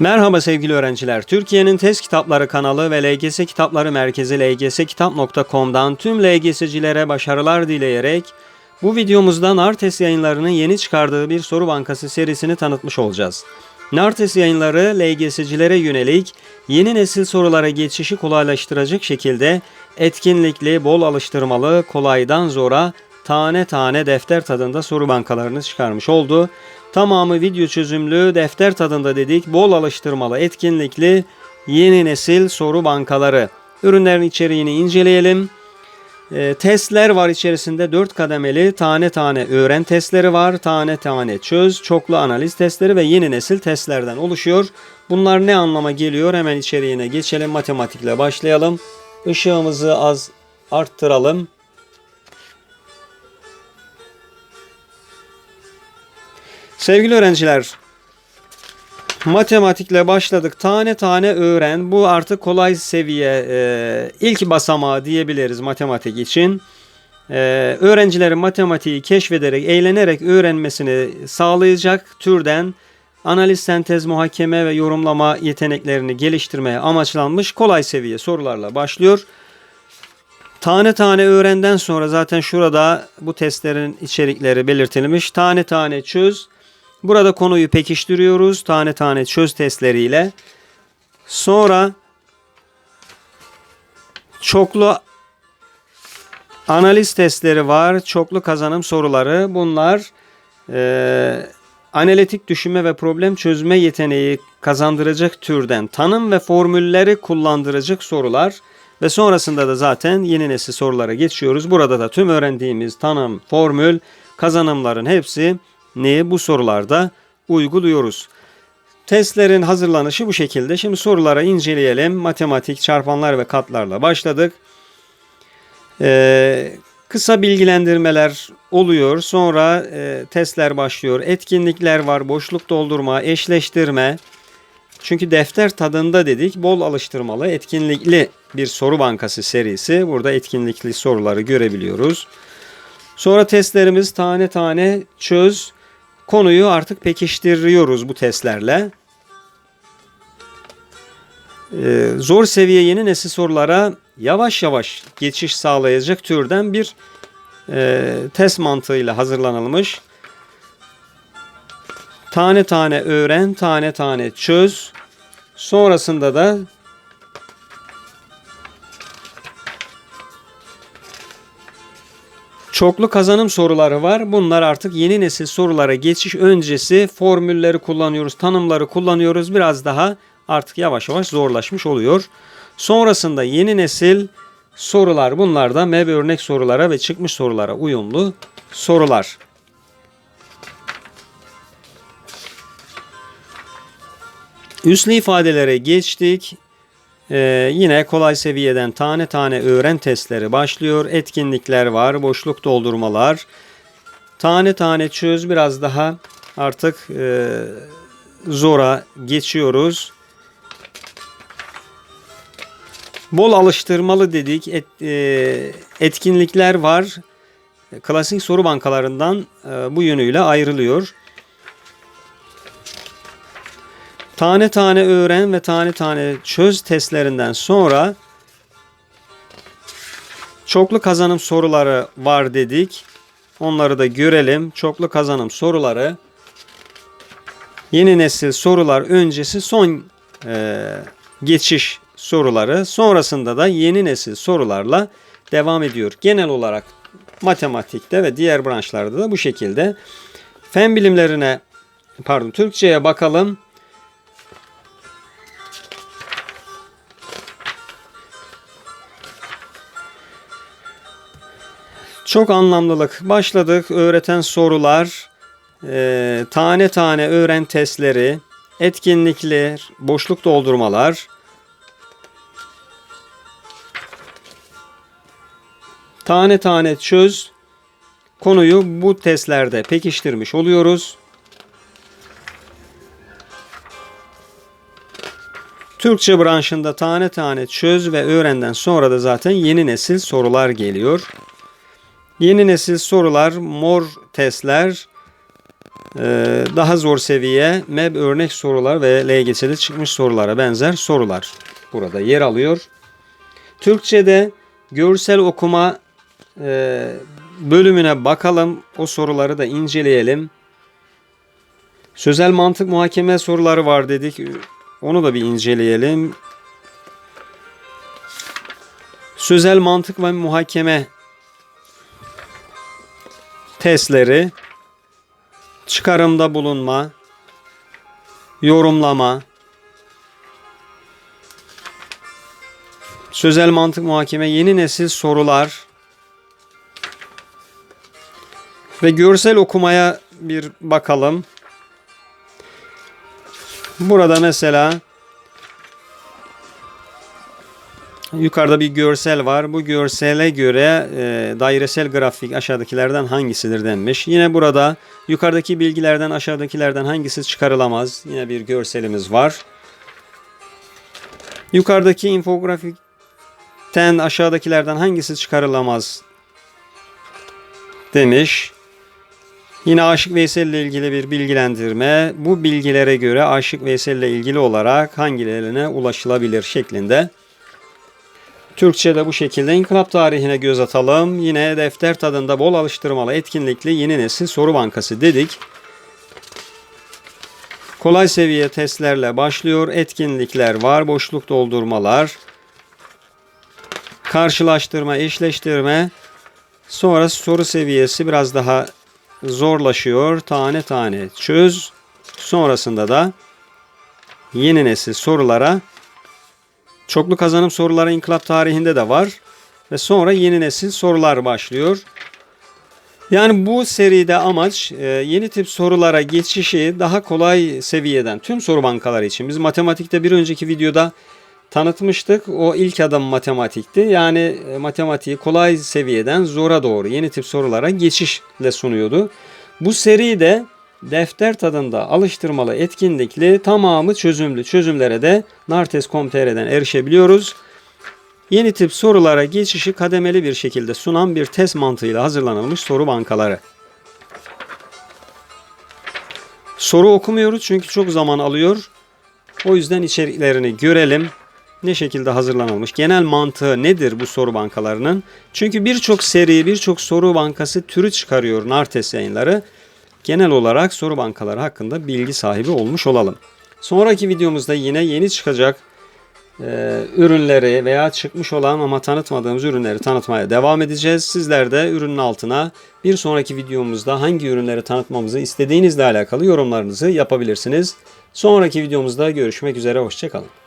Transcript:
Merhaba sevgili öğrenciler. Türkiye'nin test kitapları kanalı ve LGS Kitapları Merkezi lgskitap.com'dan tüm LGS'cilere başarılar dileyerek bu videomuzda Nartes yayınlarının yeni çıkardığı bir soru bankası serisini tanıtmış olacağız. Nartes yayınları LGS'cilere yönelik yeni nesil sorulara geçişi kolaylaştıracak şekilde etkinlikli, bol alıştırmalı, kolaydan zora tane tane defter tadında soru bankalarını çıkarmış oldu. Tamamı video çözümlü, defter tadında dedik, bol alıştırmalı, etkinlikli, yeni nesil soru bankaları. Ürünlerin içeriğini inceleyelim. E, testler var içerisinde 4 kademeli tane tane öğren testleri var. Tane tane çöz, çoklu analiz testleri ve yeni nesil testlerden oluşuyor. Bunlar ne anlama geliyor? Hemen içeriğine geçelim. Matematikle başlayalım. Işığımızı az arttıralım. Sevgili öğrenciler, matematikle başladık. Tane tane öğren. Bu artık kolay seviye e, ilk basamağı diyebiliriz matematik için. E, öğrencilerin matematiği keşfederek, eğlenerek öğrenmesini sağlayacak türden analiz, sentez, muhakeme ve yorumlama yeteneklerini geliştirmeye amaçlanmış kolay seviye sorularla başlıyor. Tane tane öğrenden sonra zaten şurada bu testlerin içerikleri belirtilmiş. Tane tane çöz. Burada konuyu pekiştiriyoruz tane tane çöz testleriyle. Sonra çoklu analiz testleri var. Çoklu kazanım soruları. Bunlar e, analitik düşünme ve problem çözme yeteneği kazandıracak türden tanım ve formülleri kullandıracak sorular. Ve sonrasında da zaten yeni nesil sorulara geçiyoruz. Burada da tüm öğrendiğimiz tanım, formül, kazanımların hepsi ne bu sorularda uyguluyoruz. Testlerin hazırlanışı bu şekilde. Şimdi sorulara inceleyelim. Matematik, çarpanlar ve katlarla başladık. Ee, kısa bilgilendirmeler oluyor. Sonra e, testler başlıyor. Etkinlikler var. Boşluk doldurma, eşleştirme. Çünkü defter tadında dedik. Bol alıştırmalı, etkinlikli bir soru bankası serisi. Burada etkinlikli soruları görebiliyoruz. Sonra testlerimiz tane tane çöz, konuyu artık pekiştiriyoruz bu testlerle. Ee, zor seviye yeni nesil sorulara yavaş yavaş geçiş sağlayacak türden bir e, test mantığıyla hazırlanılmış. Tane tane öğren, tane tane çöz. Sonrasında da Çoklu kazanım soruları var. Bunlar artık yeni nesil sorulara geçiş öncesi formülleri kullanıyoruz, tanımları kullanıyoruz. Biraz daha artık yavaş yavaş zorlaşmış oluyor. Sonrasında yeni nesil sorular bunlar da MEB örnek sorulara ve çıkmış sorulara uyumlu sorular. Üslü ifadelere geçtik. Ee, yine kolay seviyeden tane tane öğren testleri başlıyor. Etkinlikler var, boşluk doldurmalar. Tane tane çöz biraz daha artık e, zora geçiyoruz. Bol alıştırmalı dedik. Et, e, etkinlikler var. Klasik soru bankalarından e, bu yönüyle ayrılıyor. Tane tane öğren ve tane tane çöz testlerinden sonra çoklu kazanım soruları var dedik. Onları da görelim. Çoklu kazanım soruları yeni nesil sorular öncesi son e, geçiş soruları sonrasında da yeni nesil sorularla devam ediyor. Genel olarak matematikte ve diğer branşlarda da bu şekilde. Fen bilimlerine pardon Türkçe'ye bakalım. Çok anlamlılık. Başladık. Öğreten sorular, e, tane tane öğren testleri, etkinlikler, boşluk doldurmalar. Tane tane çöz. Konuyu bu testlerde pekiştirmiş oluyoruz. Türkçe branşında tane tane çöz ve öğrenden sonra da zaten yeni nesil sorular geliyor. Yeni nesil sorular, mor testler, Ee, daha zor seviye MEB örnek sorular ve LGS'de çıkmış sorulara benzer sorular burada yer alıyor. Türkçe'de görsel okuma e, bölümüne bakalım. O soruları da inceleyelim. Sözel mantık muhakeme soruları var dedik. Onu da bir inceleyelim. Sözel mantık ve muhakeme testleri, çıkarımda bulunma, yorumlama, sözel mantık muhakeme, yeni nesil sorular ve görsel okumaya bir bakalım. Burada mesela yukarıda bir görsel var. Bu görsele göre e, dairesel grafik aşağıdakilerden hangisidir denmiş. Yine burada yukarıdaki bilgilerden aşağıdakilerden hangisi çıkarılamaz. Yine bir görselimiz var. Yukarıdaki infografikten aşağıdakilerden hangisi çıkarılamaz demiş. Yine Aşık Veysel ile ilgili bir bilgilendirme. Bu bilgilere göre Aşık Veysel ile ilgili olarak hangilerine ulaşılabilir şeklinde. Türkçe'de bu şekilde inkılap tarihine göz atalım. Yine defter tadında bol alıştırmalı etkinlikli yeni nesil soru bankası dedik. Kolay seviye testlerle başlıyor. Etkinlikler var. Boşluk doldurmalar. Karşılaştırma, eşleştirme. Sonra soru seviyesi biraz daha zorlaşıyor. Tane tane çöz. Sonrasında da yeni nesil sorulara çoklu kazanım soruları inkılap tarihinde de var. Ve sonra yeni nesil sorular başlıyor. Yani bu seride amaç e, yeni tip sorulara geçişi daha kolay seviyeden tüm soru bankaları için. Biz matematikte bir önceki videoda tanıtmıştık. O ilk adım matematikti. Yani e, matematiği kolay seviyeden zora doğru yeni tip sorulara geçişle sunuyordu. Bu seri de defter tadında alıştırmalı etkinlikli tamamı çözümlü çözümlere de nartes.com.tr'den erişebiliyoruz. Yeni tip sorulara geçişi kademeli bir şekilde sunan bir test mantığıyla hazırlanılmış soru bankaları. Soru okumuyoruz çünkü çok zaman alıyor. O yüzden içeriklerini görelim. Ne şekilde hazırlanılmış? Genel mantığı nedir bu soru bankalarının? Çünkü birçok seri, birçok soru bankası türü çıkarıyor Nartes yayınları. Genel olarak soru bankaları hakkında bilgi sahibi olmuş olalım. Sonraki videomuzda yine yeni çıkacak e, ürünleri veya çıkmış olan ama tanıtmadığımız ürünleri tanıtmaya devam edeceğiz. Sizler de ürünün altına bir sonraki videomuzda hangi ürünleri tanıtmamızı istediğinizle alakalı yorumlarınızı yapabilirsiniz. Sonraki videomuzda görüşmek üzere, hoşçakalın.